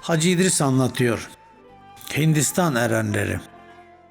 Hacı İdris anlatıyor. Hindistan erenleri.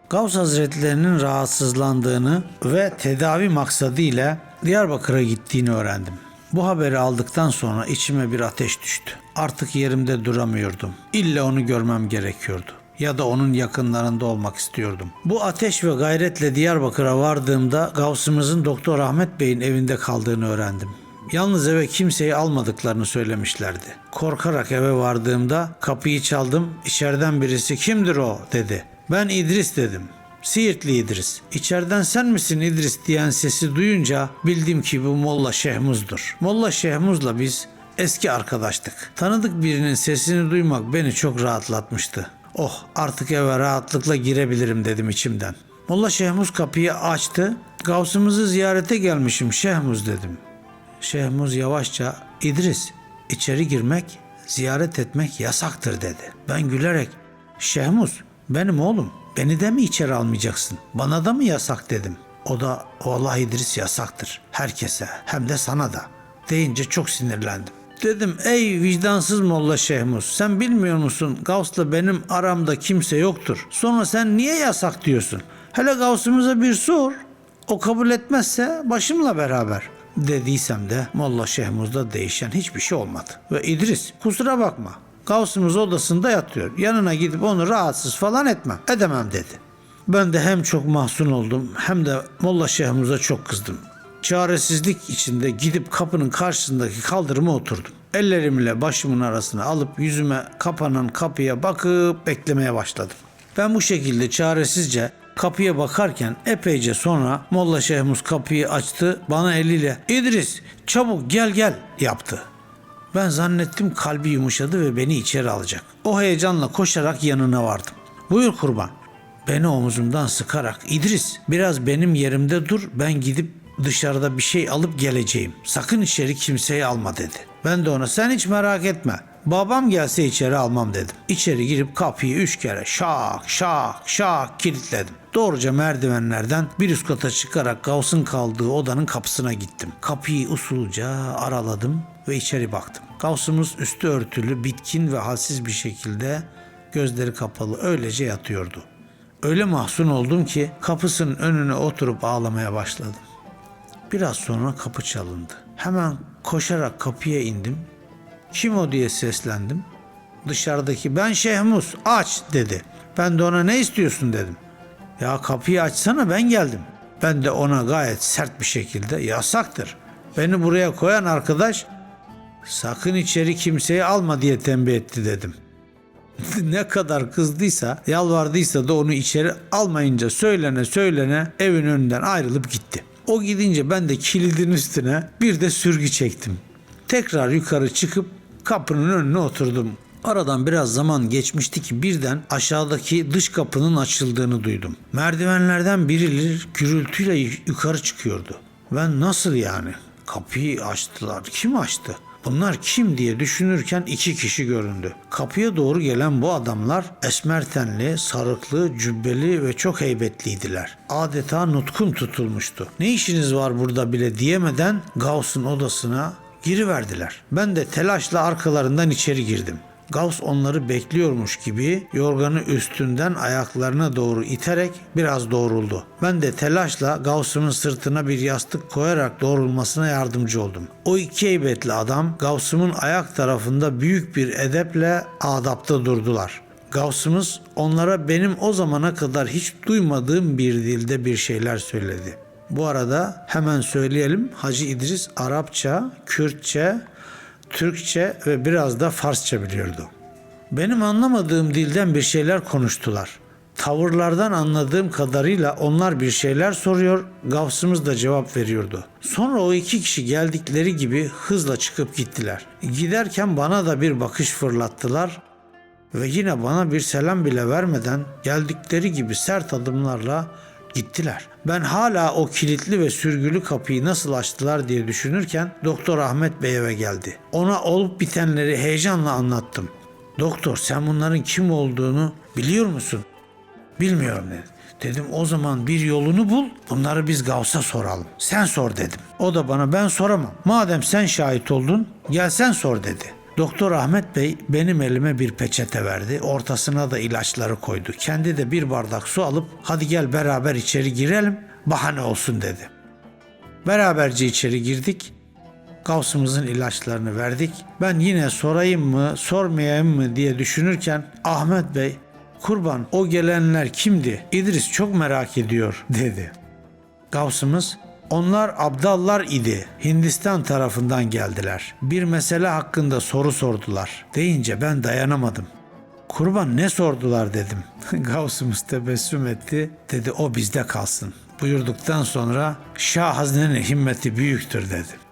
Gavs Hazretlerinin rahatsızlandığını ve tedavi maksadıyla Diyarbakır'a gittiğini öğrendim. Bu haberi aldıktan sonra içime bir ateş düştü. Artık yerimde duramıyordum. İlla onu görmem gerekiyordu. Ya da onun yakınlarında olmak istiyordum. Bu ateş ve gayretle Diyarbakır'a vardığımda Gavsımızın Doktor Ahmet Bey'in evinde kaldığını öğrendim. Yalnız eve kimseyi almadıklarını söylemişlerdi. Korkarak eve vardığımda kapıyı çaldım. İçeriden birisi kimdir o dedi. Ben İdris dedim. Siirtli İdris. İçeriden sen misin İdris diyen sesi duyunca bildim ki bu Molla Şehmuz'dur. Molla Şehmuz'la biz eski arkadaştık. Tanıdık birinin sesini duymak beni çok rahatlatmıştı. Oh artık eve rahatlıkla girebilirim dedim içimden. Molla Şehmuz kapıyı açtı. Gavsımızı ziyarete gelmişim Şehmuz dedim. Şehmuz yavaşça İdris içeri girmek, ziyaret etmek yasaktır dedi. Ben gülerek Şehmuz benim oğlum beni de mi içeri almayacaksın? Bana da mı yasak dedim. O da vallahi İdris yasaktır. Herkese hem de sana da deyince çok sinirlendim. Dedim ey vicdansız Molla Şehmuz sen bilmiyor musun Gavs'la benim aramda kimse yoktur. Sonra sen niye yasak diyorsun? Hele Gavs'ımıza bir sor. O kabul etmezse başımla beraber dediysem de Molla Şehmuz'da değişen hiçbir şey olmadı. Ve İdris kusura bakma Gavsımız odasında yatıyor. Yanına gidip onu rahatsız falan etmem. Edemem dedi. Ben de hem çok mahzun oldum hem de Molla Şehmuz'a çok kızdım. Çaresizlik içinde gidip kapının karşısındaki kaldırıma oturdum. Ellerimle başımın arasına alıp yüzüme kapanan kapıya bakıp beklemeye başladım. Ben bu şekilde çaresizce kapıya bakarken epeyce sonra Molla Şehmuz kapıyı açtı bana eliyle İdris çabuk gel gel yaptı. Ben zannettim kalbi yumuşadı ve beni içeri alacak. O heyecanla koşarak yanına vardım. Buyur kurban. Beni omuzumdan sıkarak İdris biraz benim yerimde dur ben gidip dışarıda bir şey alıp geleceğim. Sakın içeri kimseyi alma dedi. Ben de ona sen hiç merak etme. Babam gelse içeri almam dedim. İçeri girip kapıyı üç kere şak şak şak kilitledim. Doğruca merdivenlerden bir üst kata çıkarak Gauss'un kaldığı odanın kapısına gittim. Kapıyı usulca araladım ve içeri baktım. Gauss'umuz üstü örtülü, bitkin ve halsiz bir şekilde gözleri kapalı öylece yatıyordu. Öyle mahzun oldum ki kapısının önüne oturup ağlamaya başladım. Biraz sonra kapı çalındı. Hemen koşarak kapıya indim. Kim o diye seslendim. Dışarıdaki ben Şehmus aç dedi. Ben de ona ne istiyorsun dedim. Ya kapıyı açsana ben geldim. Ben de ona gayet sert bir şekilde yasaktır. Beni buraya koyan arkadaş sakın içeri kimseyi alma diye tembih etti dedim. ne kadar kızdıysa, yalvardıysa da onu içeri almayınca söylene söylene evin önünden ayrılıp gitti. O gidince ben de kilidin üstüne bir de sürgü çektim. Tekrar yukarı çıkıp kapının önüne oturdum. Aradan biraz zaman geçmişti ki birden aşağıdaki dış kapının açıldığını duydum. Merdivenlerden birileri gürültüyle yukarı çıkıyordu. Ben nasıl yani? Kapıyı açtılar. Kim açtı? Bunlar kim diye düşünürken iki kişi göründü. Kapıya doğru gelen bu adamlar esmer tenli, sarıklı, cübbeli ve çok heybetliydiler. Adeta nutkun tutulmuştu. Ne işiniz var burada bile diyemeden Gauss'un odasına giriverdiler. Ben de telaşla arkalarından içeri girdim. Gauss onları bekliyormuş gibi yorganı üstünden ayaklarına doğru iterek biraz doğruldu. Ben de telaşla Gauss'un sırtına bir yastık koyarak doğrulmasına yardımcı oldum. O iki heybetli adam Gauss'un ayak tarafında büyük bir edeple adapta durdular. Gauss'umuz onlara benim o zamana kadar hiç duymadığım bir dilde bir şeyler söyledi. Bu arada hemen söyleyelim Hacı İdris Arapça, Kürtçe, Türkçe ve biraz da Farsça biliyordu. Benim anlamadığım dilden bir şeyler konuştular. Tavırlardan anladığım kadarıyla onlar bir şeyler soruyor, Gavsımız da cevap veriyordu. Sonra o iki kişi geldikleri gibi hızla çıkıp gittiler. Giderken bana da bir bakış fırlattılar ve yine bana bir selam bile vermeden geldikleri gibi sert adımlarla gittiler. Ben hala o kilitli ve sürgülü kapıyı nasıl açtılar diye düşünürken Doktor Ahmet Bey eve geldi. Ona olup bitenleri heyecanla anlattım. Doktor sen bunların kim olduğunu biliyor musun? Bilmiyorum dedi. Dedim o zaman bir yolunu bul bunları biz Gavs'a soralım. Sen sor dedim. O da bana ben soramam. Madem sen şahit oldun gel sen sor dedi. Doktor Ahmet Bey benim elime bir peçete verdi. Ortasına da ilaçları koydu. Kendi de bir bardak su alıp hadi gel beraber içeri girelim bahane olsun dedi. Beraberce içeri girdik. Gavsımızın ilaçlarını verdik. Ben yine sorayım mı, sormayayım mı diye düşünürken Ahmet Bey, kurban o gelenler kimdi? İdris çok merak ediyor dedi. Gavsımız, onlar abdallar idi. Hindistan tarafından geldiler. Bir mesele hakkında soru sordular. Deyince ben dayanamadım. Kurban ne sordular dedim. Gavsımız tebessüm etti. Dedi o bizde kalsın. Buyurduktan sonra Şah Haznenin himmeti büyüktür dedi.